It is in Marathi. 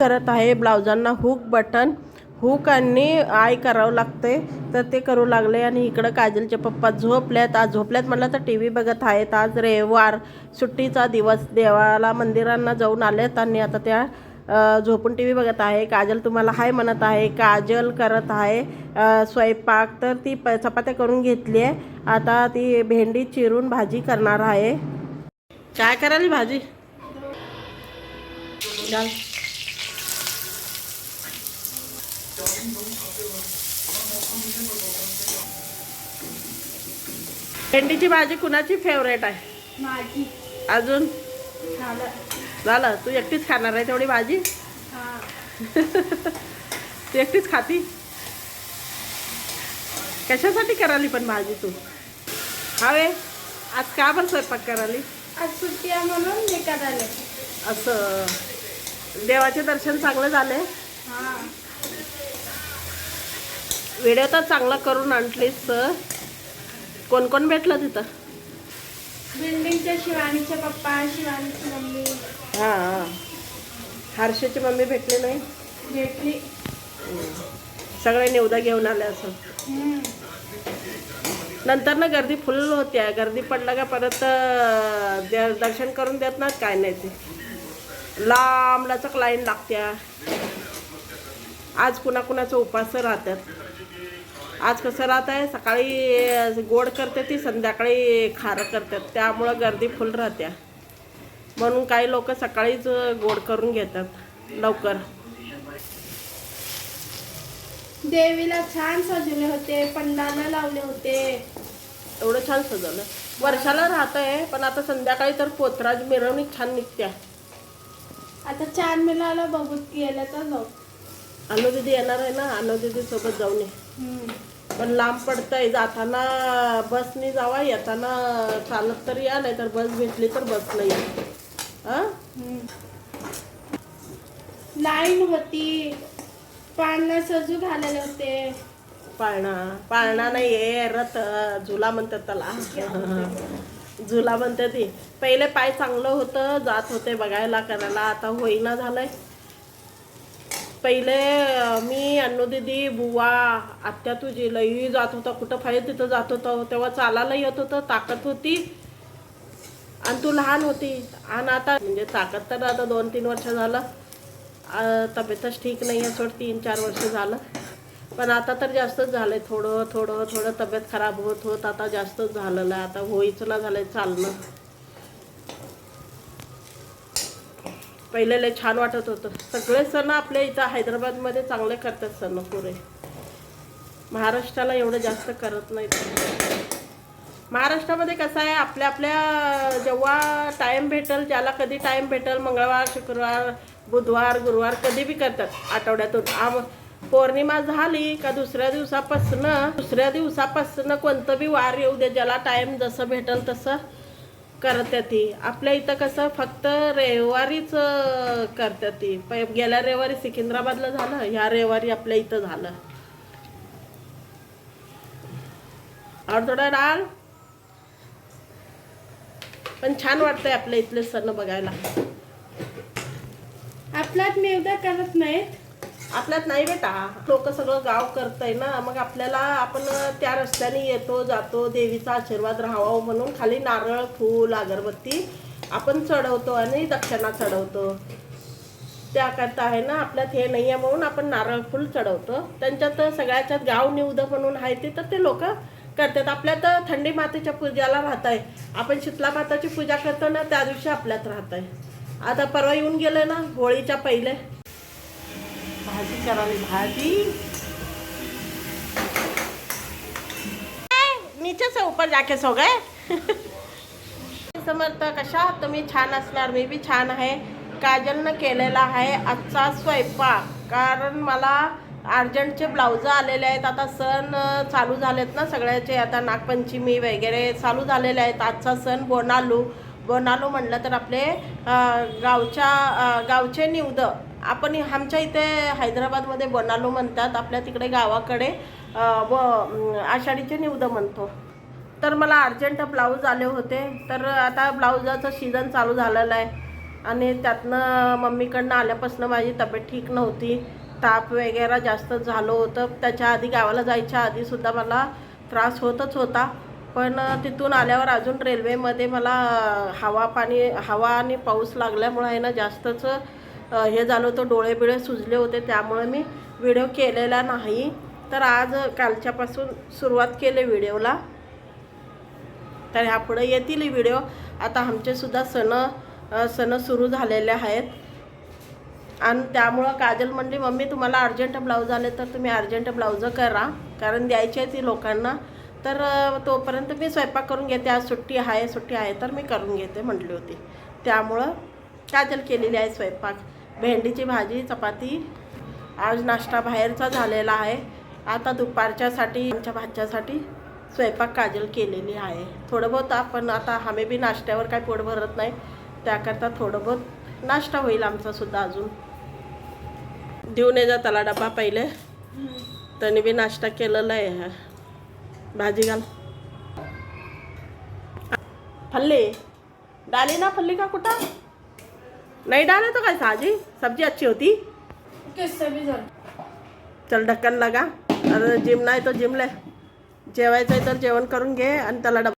करत आहे. ब्लाउजांना हुक बटन हुक आणि आय करावं लागते तर ते करू लागले आणि इकडं काजलचे पप्पा झोपल्यात. आज झोपल्यात म्हटलं तर टी व्ही बघत आहेत. आज रविवार सुट्टीचा दिवस. देवाला मंदिरांना जाऊन आलेत आणि आता त्या झोपून टी व्ही बघत आहे. काजल तुम्हाला हाय म्हणत आहे. काजल करत आहे. स्वयंपाक तर ती प चपात्या करून घेतली आहे आता ती भेंडी चिरून भाजी करणार आहे. काय करायली भाजी? भेंडीची भाजी कुणाची फेवरेट आहे? माझी. अजून? झालं. तू एकटीच खाणार आहे तेवढी भाजी? हा. तू एकटीच खाती? कशासाठी कराली पण भाजी तू? हवे आज का बरं स्वयंपाक कराली? आज सुट्टी आहे म्हणून मी करायला. असं. देवाचे दर्शन चांगलं झाले? हा. व्हिडिओ तर चांगला करून आणलीस कोण कोण भेटलं तिथं? बिल्डिंगच्या शिवानीचे पप्पा शिवानीची मम्मी. हां हां. हर्षची मम्मी भेटली नाही? भेटली. सगळे निवदा घेऊन आले असं. नंतर ना गर्दी फुल होत्या गर्दी पडलं का परत दे- दर्शन करून देत नाहीत काय नाही ते. लांब लचक लाईन लागत्या. आज कुणाकुणाचं उपास राहतात. आज कसं राहत आहे? सकाळी गोड करते ती संध्याकाळी खारं करतात त्यामुळं गर्दी फुल राहत्या. म्हणून काही लोक सकाळीच गोड करून घेतात. लवकर. देवीला छान सजवले होते पंडाला लावले होते. एवढं छान सजवलं. वर्षाला राहत आहे पण आता संध्याकाळी तर पोतराज मिरवणूक छान निघत्या. आता चार मिळाला बघू गेलं तर जाऊ. अनु दीदी येणार आहे ना अनु दीदी सोबत जाऊन ये. पण लांब पडतंय जाताना बसनी जावा येताना चालत तर या नाही तर बस भेटली तर बस नाही या. हा. लाईन होती. पाळणा सजू घालायला होते. पाळणा पाळणा नाही आहे रथ झुला म्हणतात त्याला. झुला म्हणते ती पहिले पाय चांगलं होतं जात होते बघायला करायला. आता होईना झालंय. पहिले मी अन्नू दीदी बुवा आत्या तुझी लई जात होता. कुठं पाहिजे तिथं जात होतं. तेव्हा चालायला येत होतं ताकद होती. आणि तू लहान होती. आणि आता म्हणजे ताकद तर आता दोन तीन वर्ष झालं. तब्येतच ठीक नाही आहे सोड. तीन चार वर्ष झालं. पण आता तर जास्तच झालं आहे थोडं थोडं थोडं तब्येत खराब होत होत आता जास्तच झालेलं आहे. आता होईचला झालं आहे चालणं. पहिले लय छान वाटत होतं. सगळे सण आपल्या इथं हैदराबादमध्ये चांगले करतात सण पुरे. महाराष्ट्राला एवढं जास्त करत नाहीत. महाराष्ट्रामध्ये कसं आहे आपल्या आपल्या जेव्हा टाईम भेटेल ज्याला कधी टाईम भेटेल मंगळवार शुक्रवार बुधवार गुरुवार कधी बी करतात आठवड्यातून. आम पौर्णिमा झाली का दुसऱ्या दिवसापासनं दुसऱ्या दिवसापासनं कोणतं बी वार येऊ दे ज्याला टाईम जसं भेटेल तसं करतात ती. आपल्या इथं कसं फक्त रविवारीच करतात ती. गेल्या रविवारी सिकिंद्राबादला झालं ह्या रविवारी आपल्या इथं झालं. और थोडा डाळ पण छान वाटतंय आपल्या इथले सण बघायला. आपल्यात मेवदा करत नाहीत. आपल्यात नाही बेटा. लोक सगळं गाव करतंय ना. मग आपल्याला आपण त्या रस्त्याने येतो जातो देवीचा आशीर्वाद राहावा म्हणून खाली नारळ फूल अगरबत्ती आपण चढवतो आणि दक्षिणा चढवतो. त्याकरता आहे ना आपल्यात हे नाही आहे म्हणून आपण नारळ फुल चढवतो. त्यांच्यात सगळ्याच्यात गाव निवद म्हणून आहे ते तर ते लोक करतात. आपल्यात थंडी मातेच्या पूजाला राहत आहे आपण शीतला माताची पूजा करतो ना त्या दिवशी आपल्यात राहत आहे आता परवा येऊन गेलं ना होळीच्या पहिले. भाजी करावी भाजी. नीचे से ऊपर जाके सो गए समर्थ कशा तुम्ही छान असणार मी बी छान आहे. काजलनं केलेला आहे आजचा स्वयंपाक. कारण मला अर्जंटचे ब्लाउज आलेले आहेत. आता सण चालू झालेत ना सगळ्याचे. आता नागपंचमी वगैरे चालू झालेले आहेत. आजचा सण बोनालू. बोनालू म्हणलं तर आपले गावच्या गावचे निवदं. आपण आमच्या इथे हैदराबादमध्ये बनालो म्हणतात आपल्या तिकडे गावाकडे व आषाढीचे निवद म्हणतो. तर मला अर्जंट ब्लाऊज आले होते तर आता ब्लाऊजाचं सीझन चालू झालेलं आहे. आणि त्यातनं मम्मीकडनं आल्यापासून माझी तब्येत ठीक नव्हती. ताप वगैरे जास्त झालं होतं. त्याच्या आधी गावाला जायच्या आधीसुद्धा मला त्रास होतच होता. पण तिथून आल्यावर अजून रेल्वेमध्ये मला हवा पाणी हवा आणि पाऊस लागल्यामुळे आहे ना जास्तच हे झालं होतं डोळे बिळे सुजले होते त्यामुळे मी व्हिडिओ केलेला नाही. तर आज कालच्यापासून सुरुवात केली व्हिडिओला तर ह्यापुढे येतील व्हिडिओ आता आमचेसुद्धा सण सण सुरू झालेले आहेत. आणि त्यामुळं काजल म्हणली मम्मी तुम्हाला अर्जंट ब्लाऊज आले तर तुम्ही अर्जंट ब्लाऊज करा कारण द्यायची आहे ती लोकांना. तर तोपर्यंत मी स्वयंपाक करून घेते आज सुट्टी आहे सुट्टी आहे तर मी करून घेते म्हटली होती. त्यामुळं काजल केलेली आहे स्वयंपाक. भेंडीची भाजी चपाती. आज नाश्ता बाहेरचा झालेला आहे. आता दुपारच्यासाठी आमच्या भाज्यासाठी स्वयंपाक काजल केलेली आहे. थोडं बहुत आपण आता आम्ही बी नाश्त्यावर काय पोट भरत नाही. त्याकरता थोडं बहुत नाश्ता होईल आमचा सुद्धा अजून. देऊन ये जा त्याला डबा पहिले. त्याने बी नाश्ता केलेला आहे. भाजी घाल. फल्ली. डाली ना फल्ली का कुठं? नाही डाले तो काय साजी सब्जी अच्छी होती। कसं बी झालं चल ढक्कन लगा। अरे जिम नाही तो जिमले जेवायचं आहे तर जेवण करून घे आणि त्याला डबा